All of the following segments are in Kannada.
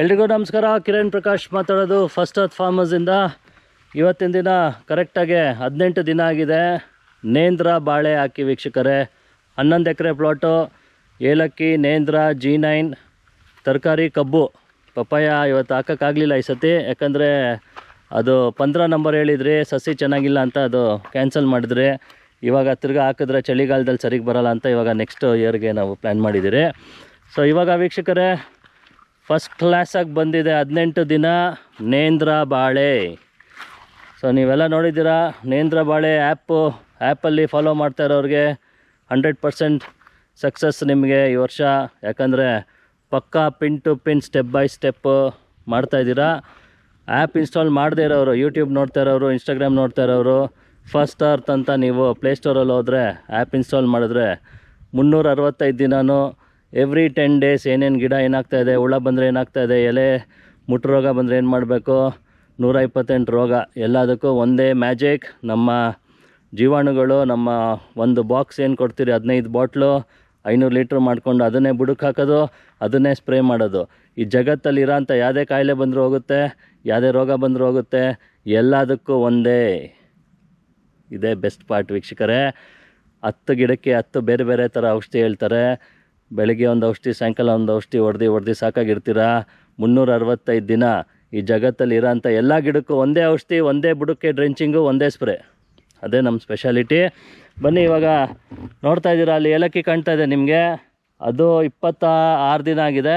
ಎಲ್ರಿಗೂ ನಮಸ್ಕಾರ. ಕಿರಣ್ ಪ್ರಕಾಶ್ ಮಾತಾಡೋದು ಫಸ್ಟ್ ಅರ್ತ್ ಫಾರ್ಮರ್ಸಿಂದ. ಇವತ್ತಿನ ದಿನ ಕರೆಕ್ಟಾಗಿ ಹದಿನೆಂಟು ದಿನ ಆಗಿದೆ. ನೇಂದ್ರ ಬಾಳೆ ಹಾಕಿ ವೀಕ್ಷಕರೇ. ಹನ್ನೊಂದು ಎಕರೆ ಪ್ಲಾಟು ಏಲಕ್ಕಿ, ನೇಂದ್ರ ಜಿ ನೈನ್ ತರಕಾರಿ, ಕಬ್ಬು. ಪಪ್ಪಾಯ ಇವತ್ತು ಹಾಕೋಕ್ಕಾಗಲಿಲ್ಲ ಈ ಸತಿ. ಯಾಕಂದರೆ ಅದು ಪಂದ್ರ ನಂಬರ್ ಹೇಳಿದ್ರಿ, ಸಸಿ ಚೆನ್ನಾಗಿಲ್ಲ ಅಂತ ಅದು ಕ್ಯಾನ್ಸಲ್ ಮಾಡಿದ್ರಿ. ಇವಾಗ ತಿರ್ಗಿ ಹಾಕಿದ್ರೆ ಚಳಿಗಾಲದಲ್ಲಿ ಸರಿಗೆ ಬರೋಲ್ಲ ಅಂತ ಇವಾಗ ನೆಕ್ಸ್ಟ್ ಇಯರ್ಗೆ ನಾವು ಪ್ಲ್ಯಾನ್ ಮಾಡಿದ್ದೀರಿ. ಸೊ ಇವಾಗ ವೀಕ್ಷಕರೇ ಫಸ್ಟ್ ಕ್ಲಾಸಾಗಿ ಬಂದಿದೆ ಹದಿನೆಂಟು ದಿನ ನೇಂದ್ರ ಬಾಳೆ. ಸೊ ನೀವೆಲ್ಲ ನೋಡಿದ್ದೀರಾ, ನೇಂದ್ರ ಬಾಳೆ ಆ್ಯಪು ಆ್ಯಪಲ್ಲಿ ಫಾಲೋ ಮಾಡ್ತಾ ಇರೋರಿಗೆ ಹಂಡ್ರೆಡ್ ಪರ್ಸೆಂಟ್ ಸಕ್ಸಸ್ ನಿಮಗೆ ಈ ವರ್ಷ. ಯಾಕಂದರೆ ಪಕ್ಕಾ pin to pin step by step ಮಾಡ್ತಾಯಿದ್ದೀರಾ app install ಮಾಡದೇ ಇರೋರು ಯೂಟ್ಯೂಬ್ ನೋಡ್ತಾ ಇರೋರು ಇನ್ಸ್ಟಾಗ್ರಾಮ್ ನೋಡ್ತಾ ಇರೋರು ಫಸ್ಟ್ ಅರ್ತ್ ಅಂತ ನೀವು ಪ್ಲೇಸ್ಟೋರಲ್ಲಿ ಹೋದರೆ ಆ್ಯಪ್ ಇನ್ಸ್ಟಾಲ್ ಮಾಡಿದ್ರೆ ಮುನ್ನೂರ ಅರವತ್ತೈದು ದಿನವೂ ಎವ್ರಿ ಟೆನ್ ಡೇಸ್ ಏನೇನು ಗಿಡ ಏನಾಗ್ತಾ ಇದೆ, ಹುಳ ಬಂದರೆ ಏನಾಗ್ತಾ ಇದೆ, ಎಲೆ ಮುಟ್ಟು ರೋಗ ಬಂದರೆ ಏನು ಮಾಡಬೇಕು? ನೂರ ಇಪ್ಪತ್ತೆಂಟು ರೋಗ. ಎಲ್ಲದಕ್ಕೂ ಒಂದೇ ಮ್ಯಾಜಿಕ್ ನಮ್ಮ ಜೀವಾಣುಗಳು ನಮ್ಮ ಒಂದು ಬಾಕ್ಸ್ ಏನು ಕೊಡ್ತೀರಿ? ಹದಿನೈದು ಬಾಟ್ಲು ಐನೂರು ಲೀಟ್ರ್ ಮಾಡಿಕೊಂಡು ಅದನ್ನೇ ಬುಡಕ್ಕೆ ಹಾಕೋದು, ಅದನ್ನೇ ಸ್ಪ್ರೇ ಮಾಡೋದು. ಈ ಜಗತ್ತಲ್ಲಿ ಇರೋಂಥ ಯಾವುದೇ ಕಾಯಿಲೆ ಬಂದರೂ ಹೋಗುತ್ತೆ, ಯಾವುದೇ ರೋಗ ಬಂದರೂ ಹೋಗುತ್ತೆ, ಎಲ್ಲದಕ್ಕೂ ಒಂದೇ. ಇದೇ ಬೆಸ್ಟ್ ಪಾರ್ಟ್ ವೀಕ್ಷಕರೇ. ಹತ್ತು ಗಿಡಕ್ಕೆ ಹತ್ತು ಬೇರೆ ಬೇರೆ ಥರ ಔಷಧಿ ಹೇಳ್ತಾರೆ. ಬೆಳಗ್ಗೆ ಒಂದು ಔಷಧಿ, ಸಾಯಂಕಾಲ ಒಂದು ಔಷಧಿ ಹೊಡೆದು ಹೊಡೆದು ಸಾಕಾಗಿರ್ತೀರಾ? ಮುನ್ನೂರ ಅರವತ್ತೈದು ದಿನ. ಈ ಜಗತ್ತಲ್ಲಿ ಇರೋಂಥ ಎಲ್ಲ ಗಿಡಕ್ಕೂ ಒಂದೇ ಔಷಧಿ, ಒಂದೇ ಬುಡಕ್ಕೆ ಡ್ರೆಂಚಿಂಗು, ಒಂದೇ ಸ್ಪ್ರೇ. ಅದೇ ನಮ್ಮ ಸ್ಪೆಷಾಲಿಟಿ. ಬನ್ನಿ, ಇವಾಗ ನೋಡ್ತಾ ಇದ್ದೀರಾ? ಅಲ್ಲಿ ಏಲಕ್ಕಿ ಕಾಣ್ತಾ ಇದೆ ನಿಮಗೆ. ಅದು ಇಪ್ಪತ್ತ ಆರು ದಿನ ಆಗಿದೆ.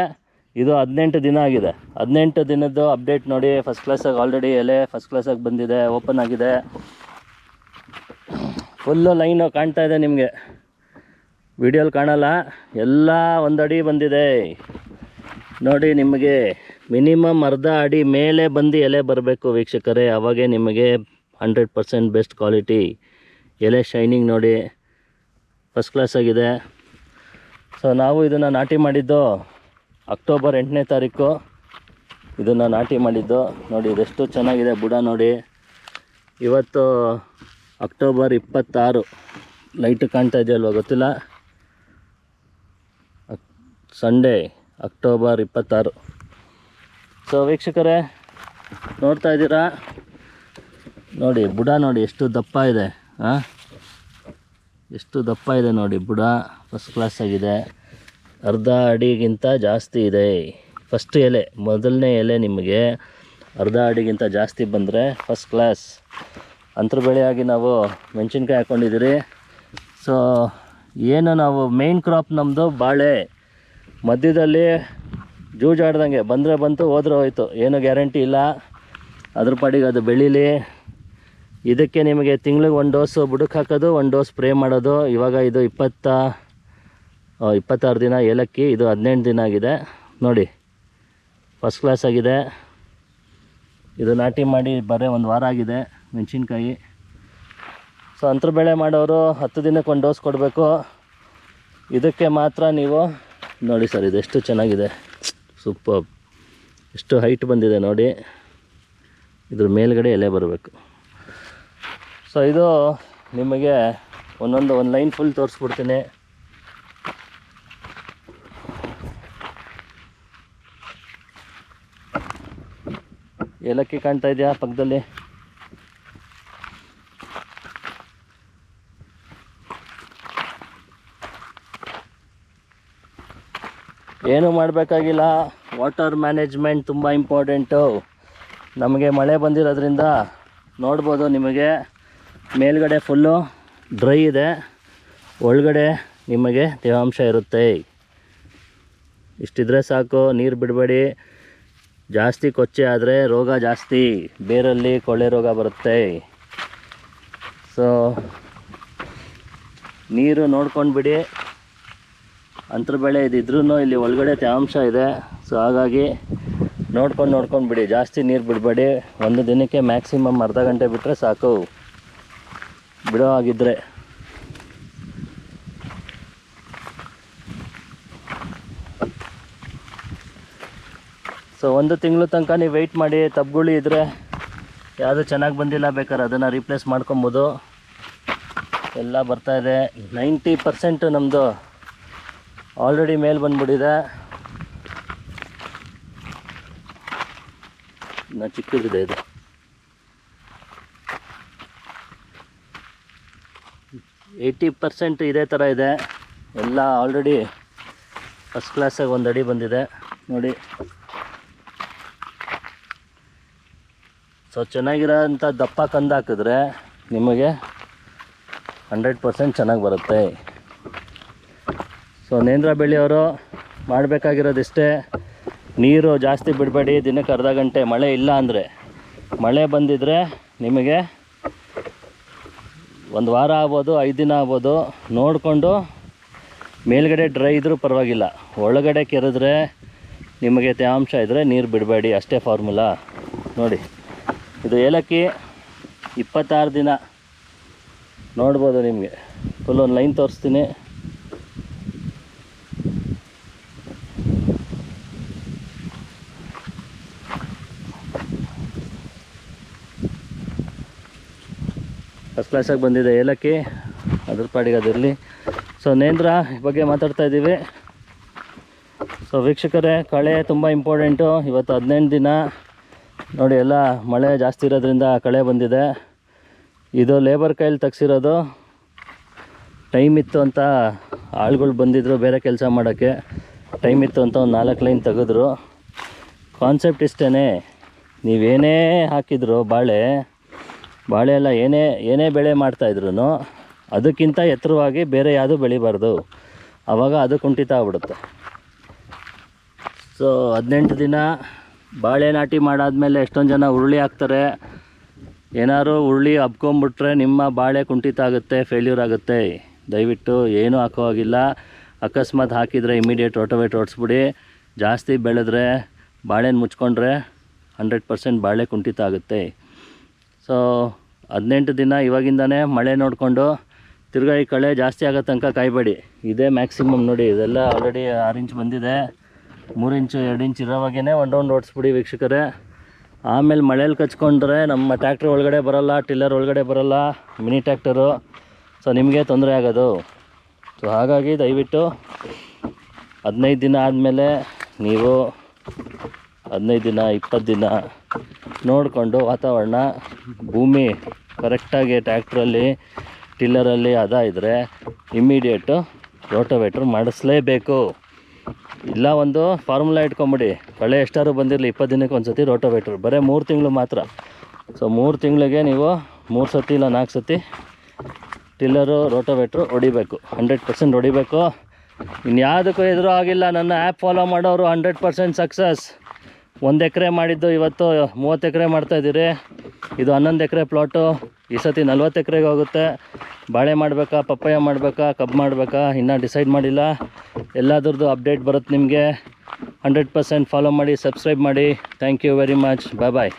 ಇದು ಹದಿನೆಂಟು ದಿನ ಆಗಿದೆ. ಹದಿನೆಂಟು ದಿನದ್ದು ಅಪ್ಡೇಟ್ ನೋಡಿ. ಫಸ್ಟ್ ಕ್ಲಾಸಾಗಿ ಆಲ್ರೆಡಿ ಎಲೆ ಫಸ್ಟ್ ಕ್ಲಾಸಾಗಿ ಬಂದಿದೆ ಓಪನ್ ಆಗಿದೆ. ಫುಲ್ಲು ಲೈನು ಕಾಣ್ತಾ ಇದೆ ನಿಮಗೆ. ವಿಡಿಯೋಲಿ ಕಾಣಲ್ಲ, ಎಲ್ಲ ಒಂದಡಿ ಬಂದಿದೆ. ನೋಡಿ ನಿಮಗೆ ಮಿನಿಮಮ್ ಅರ್ಧ ಅಡಿ ಮೇಲೆ ಬಂದು ಎಲೆ ಬರಬೇಕು ವೀಕ್ಷಕರೇ. ಅವಾಗೇ ನಿಮಗೆ ಹಂಡ್ರೆಡ್ ಪರ್ಸೆಂಟ್ ಬೆಸ್ಟ್ ಕ್ವಾಲಿಟಿ ಎಲೆ ಶೈನಿಂಗ್ ನೋಡಿ. ಫಸ್ಟ್ ಕ್ಲಾಸ್ ಆಗಿದೆ. ಸೊ, ನಾವು ಇದನ್ನು ನಾಟಿ ಮಾಡಿದ್ದು ಅಕ್ಟೋಬರ್ ಎಂಟನೇ ತಾರೀಕು. ಇದನ್ನು ನಾಟಿ ಮಾಡಿದ್ದು. ನೋಡಿ, ಇದೆಷ್ಟು ಚೆನ್ನಾಗಿದೆ ಬುಡ ನೋಡಿ. ಇವತ್ತು ಅಕ್ಟೋಬರ್ ಇಪ್ಪತ್ತಾರು. ಲೈಟ್ ಕಾಣ್ತಾ ಇದೆಯಲ್ವ ಗೊತ್ತಿಲ್ಲ. ಸಂಡೇ ಅಕ್ಟೋಬರ್ ಇಪ್ಪತ್ತಾರು. ಸೊ ವೀಕ್ಷಕರೇ, ನೋಡ್ತಾ ಇದ್ದೀರಾ? ನೋಡಿ, ಬುಡ ನೋಡಿ, ಎಷ್ಟು ದಪ್ಪ ಇದೆ ಹಾಂ ಎಷ್ಟು ದಪ್ಪ ಇದೆ ನೋಡಿ, ಬುಡ ಫಸ್ಟ್ ಕ್ಲಾಸ್ ಆಗಿದೆ. ಅರ್ಧ ಅಡಿಗಿಂತ ಜಾಸ್ತಿ ಇದೆ. ಫಸ್ಟ್ ಎಲೆ, ಮೊದಲನೇ ಎಲೆ ನಿಮಗೆ ಅರ್ಧ ಅಡಿಗಿಂತ ಜಾಸ್ತಿ ಬಂದರೆ ಫಸ್ಟ್ ಕ್ಲಾಸ್ ಅಂತರ ಬೆಳೆಯಾಗಿ ನಾವು ಮೆಣಸಿನ್ಕಾಯಿ ಹಾಕ್ಕೊಂಡಿದ್ದೀರಿ ಸೊ ಏನು ನಾವು ಮೇಯ್ನ್ ಕ್ರಾಪ್ ನಮ್ಮದು ಬಾಳೆ. ಮಧ್ಯದಲ್ಲಿ ಜೂಜಾಡ್ದಂಗೆ ಬಂದರೆ ಬಂತು, ಹೋದ್ರೆ ಹೋಯಿತು. ಏನು ಗ್ಯಾರಂಟಿ ಇಲ್ಲ. ಅದ್ರ ಪಾಡಿಗೆ ಅದು ಬೆಳೀಲಿ. ಇದಕ್ಕೆ ನಿಮಗೆ ತಿಂಗ್ಳಿಗೆ ಒಂದು ಡೋಸು ಬುಡಕ್ಕೆ ಹಾಕೋದು, ಒಂದು ಡೋಸ್ ಸ್ಪ್ರೇ ಮಾಡೋದು. ಇವಾಗ ಇದು ಇಪ್ಪತ್ತ ಇಪ್ಪತ್ತಾರು ದಿನ ಏಲಕ್ಕಿ, ಇದು ಹದಿನೆಂಟು ದಿನ ಆಗಿದೆ. ನೋಡಿ ಫಸ್ಟ್ ಕ್ಲಾಸ್ ಆಗಿದೆ. ಇದು ನಾಟಿ ಮಾಡಿ ಬರೀ ಒಂದು ವಾರ ಆಗಿದೆ ಮೆಣಸಿನ್ಕಾಯಿ. ಸೊ ಅಂತರ ಬೆಳೆ ಮಾಡೋರು ಹತ್ತು ದಿನಕ್ಕೆ ಒಂದು ಡೋಸ್ ಕೊಡಬೇಕು. ಇದಕ್ಕೆ ಮಾತ್ರ ನೀವು ನೋಡಿ ಸರ್, ಇದೆಷ್ಟು ಚೆನ್ನಾಗಿದೆ. ಸೂಪರ್. ಎಷ್ಟು ಹೈಟ್ ಬಂದಿದೆ ನೋಡಿ. ಇದ್ರ ಮೇಲ್ಗಡೆ ಎಲೆ ಬರಬೇಕು. ಸೊ ಇದು ನಿಮಗೆ ಒಂದೊಂದು, ಒಂದು ಲೈನ್ ಫುಲ್ ತೋರಿಸ್ಬಿಡ್ತೀನಿ. ಏಲಕ್ಕಿ ಕಾಣ್ತಾ ಇದೆಯಾ ಪಕ್ಕದಲ್ಲಿ? ಏನು ಮಾಡಬೇಕಾಗಿಲ್ಲ. ವಾಟರ್ ಮ್ಯಾನೇಜ್ಮೆಂಟ್ ತುಂಬ ಇಂಪಾರ್ಟೆಂಟು ನಮಗೆ ಮಳೆ ಬಂದಿರೋದ್ರಿಂದ ನೋಡ್ಬೋದು ನಿಮಗೆ. ಮೇಲ್ಗಡೆ ಫುಲ್ಲು ಡ್ರೈ ಇದೆ. ಒಳಗಡೆ ನಿಮಗೆ ತೇವಾಂಶ ಇರುತ್ತೆ. ಇಷ್ಟಿದ್ರೆ ಸಾಕು, ನೀರು ಬಿಡಬೇಡಿ. ಜಾಸ್ತಿ ಕೊಚ್ಚೆ ಆದರೆ ರೋಗ ಜಾಸ್ತಿ. ಬೇರಲ್ಲಿ ಕೊಳೆ ರೋಗ ಬರುತ್ತೆ. ಸೊ ನೀರು ನೋಡ್ಕೊಂಡು ಬಿಡಿ ಅಂತರ ಬೆಳೆ ಇದಿದ್ರೂ ಇಲ್ಲಿ ಒಳಗಡೆ ತೇವಾಂಶ ಇದೆ. ಸೊ ಹಾಗಾಗಿ ನೋಡ್ಕೊಂಡು ನೋಡ್ಕೊಂಡು ಬಿಡಿ. ಜಾಸ್ತಿ ನೀರು ಬಿಡಬೇಡಿ. ಒಂದು ದಿನಕ್ಕೆ ಮ್ಯಾಕ್ಸಿಮಮ್ ಅರ್ಧ ಗಂಟೆ ಬಿಟ್ಟರೆ ಸಾಕು. ಬಿಡೋ ಆಗಿದ್ದರೆ ಸೊ ಒಂದು ತಿಂಗಳು ತನಕ ನೀವು ವೆಯ್ಟ್ ಮಾಡಿ. ತಬ್ಗುಳಿ ಇದ್ದರೆ ಯಾವುದು ಚೆನ್ನಾಗಿ ಬಂದಿಲ್ಲ ಬೇಕಾದ್ರೆ ಅದನ್ನು ರೀಪ್ಲೇಸ್ ಮಾಡ್ಕೊಬೋದು. ಎಲ್ಲ ಬರ್ತಾ ಇದೆ. ನೈಂಟಿ ಪರ್ಸೆಂಟ್ ನಮ್ಮದು ಆಲ್ರೆಡಿ ಮೇಲೆ ಬಂದ್ಬಿಟ್ಟಿದೆ. ನಾ ಚಿಕ್ಕದಿದೆ ಇದು. ಏಯ್ಟಿ ಪರ್ಸೆಂಟ್ ಇದೇ ಥರ ಇದೆ. ಎಲ್ಲ ಆಲ್ರೆಡಿ ಫಸ್ಟ್ ಕ್ಲಾಸಾಗಿ ಒಂದು ಅಡಿ ಬಂದಿದೆ. ನೋಡಿ. ಸೊ ಚೆನ್ನಾಗಿರೋಂಥ ದಪ್ಪ ಕಂದು ಹಾಕಿದ್ರೆ ನಿಮಗೆ ಹಂಡ್ರೆಡ್ ಪರ್ಸೆಂಟ್ ಚೆನ್ನಾಗಿ ಬರುತ್ತೆ. ಸೊ ನೇಂದ್ರ ಬೆಳೆಯೋರು ಮಾಡಬೇಕಾಗಿರೋದಿಷ್ಟೇ, ನೀರು ಜಾಸ್ತಿ ಬಿಡಬೇಡಿ, ದಿನಕ್ಕೆ ಅರ್ಧ ಗಂಟೆ ಮಳೆ ಇಲ್ಲ ಅಂದರೆ. ಮಳೆ ಬಂದಿದ್ದರೆ ನಿಮಗೆ ಒಂದು ವಾರ ಆಗ್ಬೋದು, ಐದು ದಿನ ಆಗ್ಬೋದು. ನೋಡಿಕೊಂಡು ಮೇಲ್ಗಡೆ ಡ್ರೈ ಇದ್ದರೂ ಪರವಾಗಿಲ್ಲ. ಒಳಗಡೆ ಕೆರೆದ್ರೆ ನಿಮಗೆ ತೇವಾಂಶ ಇದ್ದರೆ ನೀರು ಬಿಡಬೇಡಿ, ಅಷ್ಟೇ ಫಾರ್ಮುಲಾ. ನೋಡಿ, ಇದು ಏಲಕ್ಕಿ ಇಪ್ಪತ್ತಾರು ದಿನ. ನೋಡ್ಬೋದು ನಿಮಗೆ. ಫುಲ್ ಒಂದು ಲೈನ್ ತೋರಿಸ್ತೀನಿ. ಕ್ಲಾಸಾಗಿ ಬಂದಿದೆ. ಏಲಕ್ಕಿ, ಅದ್ರ ಪಾಡಿಗೆ ಅದಿರಲಿ. ಸೊ ನೇಂದ್ರ ಬಗ್ಗೆ ಮಾತಾಡ್ತಾ ಇದ್ದೀವಿ. ಸೊ ವೀಕ್ಷಕರೇ, ಕಳೆ ತುಂಬ ಇಂಪಾರ್ಟೆಂಟು ಇವತ್ತು ಹದಿನೆಂಟು ದಿನ. ನೋಡಿ, ಎಲ್ಲ ಮಳೆ ಜಾಸ್ತಿ ಇರೋದ್ರಿಂದ ಕಳೆ ಬಂದಿದೆ. ಇದು ಲೇಬರ್ ಕೈಲಿ ತೆಗ್ಸಿರೋದು. ಟೈಮ್ ಇತ್ತು ಅಂತ ಆಳುಗಳು ಬಂದಿದ್ದರು ಬೇರೆ ಕೆಲಸ ಮಾಡೋಕ್ಕೆ. ಟೈಮ್ ಇತ್ತು ಅಂತ ಒಂದು ನಾಲ್ಕು ಲೈನ್ ತೆಗೆದ್ರು. ಕಾನ್ಸೆಪ್ಟ್ ಇಷ್ಟೇ ನೀವೇನೇ ಹಾಕಿದ್ರು ಬಾಳೆ ಬಾಳೆ ಎಲ್ಲ ಏನೇ ಏನೇ ಬೆಳೆ ಮಾಡ್ತಾಯಿದ್ರು ಅದಕ್ಕಿಂತ ಎತ್ತರವಾಗಿ ಬೇರೆ ಯಾವುದೂ ಬೆಳಿಬಾರ್ದು. ಆವಾಗ ಅದು ಕುಂಠಿತ ಆಗ್ಬಿಡುತ್ತೆ. ಸೊ ಹದಿನೆಂಟು ದಿನ ಬಾಳೆ ನಾಟಿ ಮಾಡಾದಮೇಲೆ ಎಷ್ಟೊಂದು ಜನ ಉರುಳಿ ಹಾಕ್ತಾರೆ. ಏನಾದ್ರು ಉರುಳಿ ಹಬ್ಕೊಂಬಿಟ್ರೆ ನಿಮ್ಮ ಬಾಳೆ ಕುಂಠಿತ ಆಗುತ್ತೆ ಫೇಲ್ಯೂರ್ ಆಗುತ್ತೆ. ದಯವಿಟ್ಟು ಏನೂ ಹಾಕೋ ಹಾಗಿಲ್ಲ. ಅಕಸ್ಮಾತ್ ಹಾಕಿದರೆ ಇಮಿಡಿಯೇಟ್ ರೋಟೋವೇಟ್ ಓಡಿಸ್ಬಿಡಿ. ಜಾಸ್ತಿ ಬೆಳೆದ್ರೆ, ಬಾಳೆನ ಮುಚ್ಕೊಂಡ್ರೆ ಹಂಡ್ರೆಡ್ ಪರ್ಸೆಂಟ್ ಬಾಳೆ ಕುಂಠಿತ ಆಗುತ್ತೆ. ಸೊ ಹದಿನೆಂಟು ದಿನ ಇವಾಗಿಂದನೇ ಮಳೆ ನೋಡಿಕೊಂಡು ತಿರ್ಗಾ ಈ ಕಳೆ ಜಾಸ್ತಿ ಆಗೋ ತನಕ ಕಾಯಬೇಡಿ. ಇದೇ ಮ್ಯಾಕ್ಸಿಮಮ್ ನೋಡಿ, ಇದೆಲ್ಲ ಆಲ್ರೆಡಿ ಆರು ಇಂಚ್ ಬಂದಿದೆ. ಮೂರು ಇಂಚು ಎರಡು ಇಂಚ್ ಇರೋವಾಗೇ ಒಂದು ರೌಂಡ್ ಓಡಿಸ್ಬಿಡಿ ವೀಕ್ಷಕರೇ. ಆಮೇಲೆ ಮಳೇಲಿ ಕಚ್ಕೊಂಡ್ರೆ ನಮ್ಮ ಟ್ಯಾಕ್ಟ್ರ್ ಒಳಗಡೆ ಬರೋಲ್ಲ ಟಿಲ್ಲರ್ ಒಳಗಡೆ ಬರೋಲ್ಲ ಮಿನಿ ಟ್ಯಾಕ್ಟರು ಸೊ ನಿಮಗೆ ತೊಂದರೆ ಆಗೋದು. ಸೊ ಹಾಗಾಗಿ ದಯವಿಟ್ಟು ಹದಿನೈದು ದಿನ ಆದಮೇಲೆ ನೀವು ಹದಿನೈದು ದಿನ, ಇಪ್ಪತ್ತು ದಿನ ನೋಡಿಕೊಂಡು ವಾತಾವರಣ ಭೂಮಿ ಕರೆಕ್ಟಾಗಿ ಟ್ಯಾಕ್ಟ್ರಲ್ಲಿ ಟಿಲ್ಲರಲ್ಲಿ ಅದ ಇದ್ದರೆ ಇಮ್ಮಿಡಿಯೇಟು ರೋಟೋವೇಟ್ರ್ ಮಾಡಿಸ್ಲೇಬೇಕು. ಇಲ್ಲ ಒಂದು ಫಾರ್ಮುಲಾ ಇಟ್ಕೊಂಬಿಡಿ. ಕಳೆ ಎಷ್ಟಾದ್ರು ಬಂದಿರಲಿ ಇಪ್ಪತ್ತು ದಿನಕ್ಕೆ ಒಂದು ಸತಿ ರೋಟೋವೇಟ್ರ್ ಬರೀ ಮೂರು ತಿಂಗಳು ಮಾತ್ರ. ಸೊ ಮೂರು ತಿಂಗಳಿಗೆ ನೀವು ಮೂರು ಸತಿ ಇಲ್ಲ ನಾಲ್ಕು ಸತಿ ಟಿಲ್ಲರು ರೋಟೋವೇಟ್ರು ಹೊಡಿಬೇಕು. ಹಂಡ್ರೆಡ್ ಪರ್ಸೆಂಟ್ ಹೊಡಿಬೇಕು. ಇನ್ಯಾವುದಕ್ಕೂ ಎದುರು ಆಗಿಲ್ಲ. ನನ್ನ ಆ್ಯಪ್ ಫಾಲೋ ಮಾಡೋರು ಹಂಡ್ರೆಡ್ ಪರ್ಸೆಂಟ್ ಸಕ್ಸಸ್ ಒಂದು ಎಕರೆ ಮಾಡಿದ್ದು ಇವತ್ತು ಮೂವತ್ತು ಎಕರೆ ಮಾಡ್ತಾಯಿದ್ದೀರಿ ಇದು ಹನ್ನೊಂದು ಎಕರೆ ಪ್ಲಾಟು ಈ ಸತಿ ನಲ್ವತ್ತು ಎಕರೆಗೆ ಹೋಗುತ್ತೆ. ಬಾಳೆ ಮಾಡಬೇಕಾ, ಪಪ್ಪಾಯ ಮಾಡಬೇಕಾ ಕಬ್ಬು ಮಾಡಬೇಕಾ, ಇನ್ನೂ ಡಿಸೈಡ್ ಮಾಡಿಲ್ಲ. ಎಲ್ಲದ್ರದ್ದು ಅಪ್ಡೇಟ್ ಬರುತ್ತೆ ನಿಮಗೆ. ಹಂಡ್ರೆಡ್ ಪರ್ಸೆಂಟ್ ಫಾಲೋ ಮಾಡಿ ಸಬ್ಸ್ಕ್ರೈಬ್ ಮಾಡಿ. Thank you very much bye bye